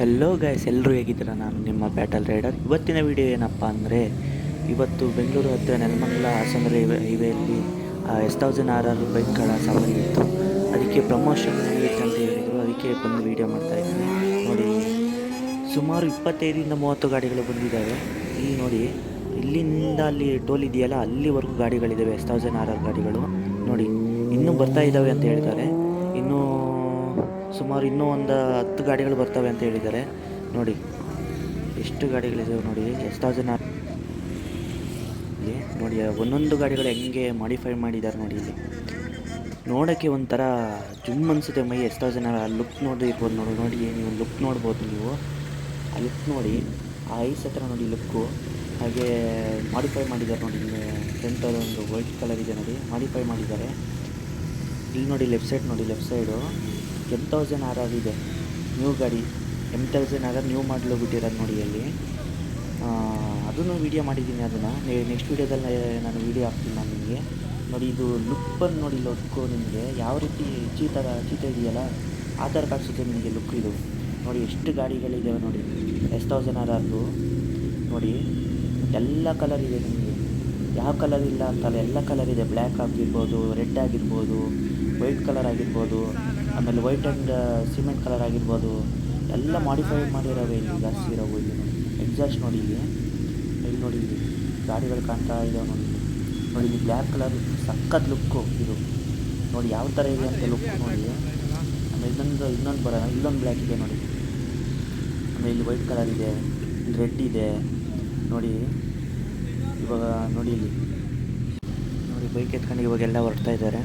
Hello guys ಎಲ್ಲರೂ ಹೇಗಿದ್ದೀರಾ? ನಾನು ನಿಮ್ಮ ಬ್ಯಾಟಲ್ ರೈಡರ್ ಇವತ್ತಿನ ವಿಡಿಯೋ ಏನಪ್ಪ ಅಂದರೆ, ಇವತ್ತು ಬೆಂಗಳೂರು ಹತ್ತಿರ ನೆಲಮಂಗಲ ಹಾಸನ ಹೈವೇಯಲ್ಲಿ ಎಸ್ ತೌಸಂಡ್ ಆರ್ ಆರ್ ಬೈಕ್ಗಳ ಸವಾರಿ ಇತ್ತು. ಅದಕ್ಕೆ ಪ್ರಮೋಷನ್ ಅಂತ ಹೇಳಿದರು. ಅದಕ್ಕೆ ಬಂದು ವೀಡಿಯೋ ಮಾಡ್ತಾಯಿದ್ದೀನಿ ನೋಡಿ, ಸುಮಾರು ಇಪ್ಪತ್ತೈದರಿಂದ ಮೂವತ್ತು ಗಾಡಿಗಳು ಬಂದಿದ್ದಾವೆ. ಇಲ್ಲಿ ನೋಡಿ, ಇಲ್ಲಿಂದ ಅಲ್ಲಿ ಟೋಲ್ ಇದೆಯಲ್ಲ, ಅಲ್ಲಿವರೆಗೂ ಗಾಡಿಗಳಿದ್ದಾವೆ ಎಸ್ ತೌಸಂಡ್ ಆರ್ ಆರ್ ಗಾಡಿಗಳು. ನೋಡಿ, ಇನ್ನೂ ಬರ್ತಾ ಇದ್ದಾವೆ ಅಂತ ಹೇಳ್ತಾರೆ ಇನ್ನೂ ಸುಮಾರು ಇನ್ನೂ ಒಂದು ಹತ್ತು ಗಾಡಿಗಳು ಬರ್ತವೆ ಅಂತ ಹೇಳಿದ್ದಾರೆ. ನೋಡಿ, ಎಷ್ಟು ಗಾಡಿಗಳಿದ್ದಾವೆ ನೋಡಿ ಎಷ್ಟೋ ಜನ ನೋಡಿ, ಒಂದೊಂದು ಗಾಡಿಗಳು ಹೆಂಗೆ ಮಾಡಿಫೈ ಮಾಡಿದ್ದಾರೆ ನೋಡಿ ಇಲ್ಲಿ. ನೋಡೋಕ್ಕೆ ಒಂಥರ ಜುಮ್ ಅನಿಸುತ್ತೆ ಮೈ ಎಷ್ಟೋ ಜನ ಲುಕ್ ನೋಡಿರ್ಬೋದು ನೋಡಿ ನೋಡಿ, ನೀವು ಲುಕ್ ನೋಡ್ಬೋದು ನೀವು. ಆ ಲುಕ್ ನೋಡಿ, ಆ ಐಸ್ ಹತ್ರ ನೋಡಿ ಲುಕ್ಕು ಹಾಗೆ ಮಾಡಿಫೈ ಮಾಡಿದ್ದಾರೆ ನೋಡಿ ಫ್ರಂಟಲ್ಲಿ ಒಂದು ವೈಟ್ ಕಲರ್ ಇದೆ ನೋಡಿ ಮಾಡಿಫೈ ಮಾಡಿದ್ದಾರೆ. ಇಲ್ಲಿ ನೋಡಿ ಲೆಫ್ಟ್ ಸೈಡ್ ನೋಡಿ left side M thousand R R ಇದೆ ನ್ಯೂ ಗಾಡಿ M thousand R R new ಮಾಡಲು ಬಿಟ್ಟಿರೋದು ನೋಡಿ ಅಲ್ಲಿ ಅದನ್ನು ವೀಡಿಯೋ ಮಾಡಿದ್ದೀನಿ ಅದನ್ನು. ನೆಕ್ಸ್ಟ್ ವೀಡಿಯೋದಲ್ಲಿ ನಾನು ವೀಡಿಯೋ ಹಾಕ್ತೀನಿ ನಾನು ನಿಮಗೆ. ನೋಡಿ, ಇದು ಲುಕ್ ನೋಡಿ ಲುಕ್ಕು ನಿಮಗೆ. ಯಾವ ರೀತಿ ಚೀತ ಚೀತ ಇದೆಯಲ್ಲ, ಆ ಥರ ಕಾಣಿಸುತ್ತೆ ನಿಮಗೆ ಲುಕ್ ಇದು. ನೋಡಿ, ಎಷ್ಟು ಗಾಡಿಗಳಿದ್ದಾವೆ ನೋಡಿ. ಎಸ್ ತೌಸಂಡ್ ಆರ್ ಆರ್ದು. ನೋಡಿ, ಎಲ್ಲ ಕಲರ್ ಇದೆ ನಿಮಗೆ. ಯಾವ ಕಲರ್ ಇಲ್ಲ ಅಂತಲ್ಲ, ಎಲ್ಲ ಕಲರ್ ಇದೆ. ಬ್ಲ್ಯಾಕ್ ಆಗಿರ್ಬೋದು ರೆಡ್ ಆಗಿರ್ಬೋದು ವೈಟ್ ಕಲರ್ ಆಗಿರ್ಬೋದು. ಆಮೇಲೆ ವೈಟ್ ಆ್ಯಂಡ್ ಸಿಮೆಂಟ್ ಕಲರ್ ಆಗಿರ್ಬೋದು, ಎಲ್ಲ ಮಾಡಿಫೈ ಮಾಡಿರೋವೆ ಇಲ್ಲಿ ಜಾಸ್ತಿ ಇರೋವು ಇಲ್ಲಿ ನೋಡಿ. ಎಕ್ಸಾಸ್ಟ್ ನೋಡಿ ಇಲ್ಲಿ. ಇಲ್ಲಿ ನೋಡಿ ಇಲ್ಲಿ. ಗಾಡಿಗಳು ಕಾಣ್ತಾ ಇದಾವೆ ನೋಡಿ. ನೋಡಿ ಇಲ್ಲಿ ಬ್ಲ್ಯಾಕ್ ಕಲರ್ ಸಖತ್ ಲುಕ್ಕು ಇದು. ನೋಡಿ ಯಾವ ಥರ ಇದೆ ಅಂತ ಲುಕ್ ನೋಡಿ. ಆಮೇಲೆ ಇನ್ನೊಂದು ಇನ್ನೊಂದು ಬರ ಇಲ್ಲೊಂದು ಬ್ಲ್ಯಾಕ್ ಇದೆ ನೋಡಿ. ಆಮೇಲೆ ಇಲ್ಲಿ ವೈಟ್ ಕಲರ್ ಇದೆ, ಇಲ್ಲಿ ರೆಡ್ ಇದೆ. ನೋಡಿ, ಇವಾಗ ನೋಡಿ ಇಲ್ಲಿ. ನೋಡಿ ಬೈಕ್ ಎತ್ಕೊಂಡು ಇವಾಗೆಲ್ಲ ಹೊರಡ್ತಾ ಇದ್ದಾರೆ.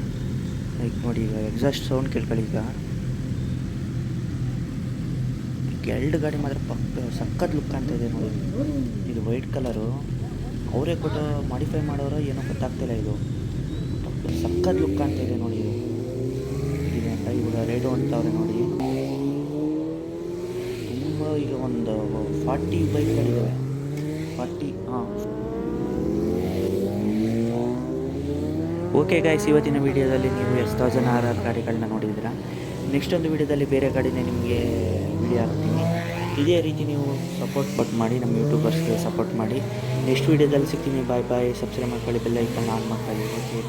ಲೈಕ್ ನೋಡಿ, ಈಗ ಎಕ್ಸಾಸ್ಟ್ ಸೌಂಡ್ ಕೇಳ್ಕೊಳ್ಳಿ ಈಗ. ಎರಡು ಗಾಡಿ ಮಾತ್ರ ಪಕ್ಕ ಸಖತ್ ಲುಕ್ ಕಾಣ್ತಾ ಇದೆ ನೋಡಿ. ಇದು ವೈಟ್ ಕಲರು ಅವರೇ ಕೊಟ್ಟು ಮಾಡಿಫೈ ಮಾಡೋರೋ ಏನೋ ಗೊತ್ತಾಗ್ತಿಲ್ಲ ಇದು. ಸಖತ್ ಲುಕ್ ಕಾಣ್ತಾ ಇದೆ ನೋಡಿ. ಇದೆ ಅಂತ ಇವಾಗ ರೇಟು ಅಂತವ್ರೆ ನೋಡಿ. ತುಂಬ ಈಗ ಒಂದು ಫಾರ್ಟಿ ಬೈಕ್ಗಳಿದ್ದಾವೆ ಫಾರ್ಟಿ ಹಾಂ. ಓಕೆ ಗಾಯ್ಸ್ ಇವತ್ತಿನ ವಿಡಿಯೋದಲ್ಲಿ ನೀವು ಎಷ್ಟು ತೌಸಂಡ್ ಆರ್ ಆರ್ ಗಾಡಿಗಳನ್ನ ನೋಡಿದ್ದೀರಾ? ನೆಕ್ಸ್ಟ್ ಒಂದು ವೀಡಿಯೋದಲ್ಲಿ ಬೇರೆ ಗಾಡಿನೇ ನಿಮಗೆ ವಿಡಿಯೋ ಹಾಕ್ತೀನಿ. ಇದೇ ರೀತಿ ನೀವು ಸಪೋರ್ಟ್ ಬಟ್ ಮಾಡಿ, ನಮ್ಮ ಯೂಟ್ಯೂಬರ್ಸ್ಗೆ ಸಪೋರ್ಟ್ ಮಾಡಿ. ನೆಕ್ಸ್ಟ್ ವೀಡಿಯೋದಲ್ಲಿ ಸಿಗ್ತೀನಿ. ಬಾಯ್ ಬಾಯ್ ಸಬ್ಸ್ಕ್ರೈಬ್ ಮಾಡ್ಕೊಳ್ಳಿ ಬೆಲ್ಲ ಐಕನ್ ಆನ್ ಮಾಡ್ಕೊಳ್ಳಿ. ಓಕೆ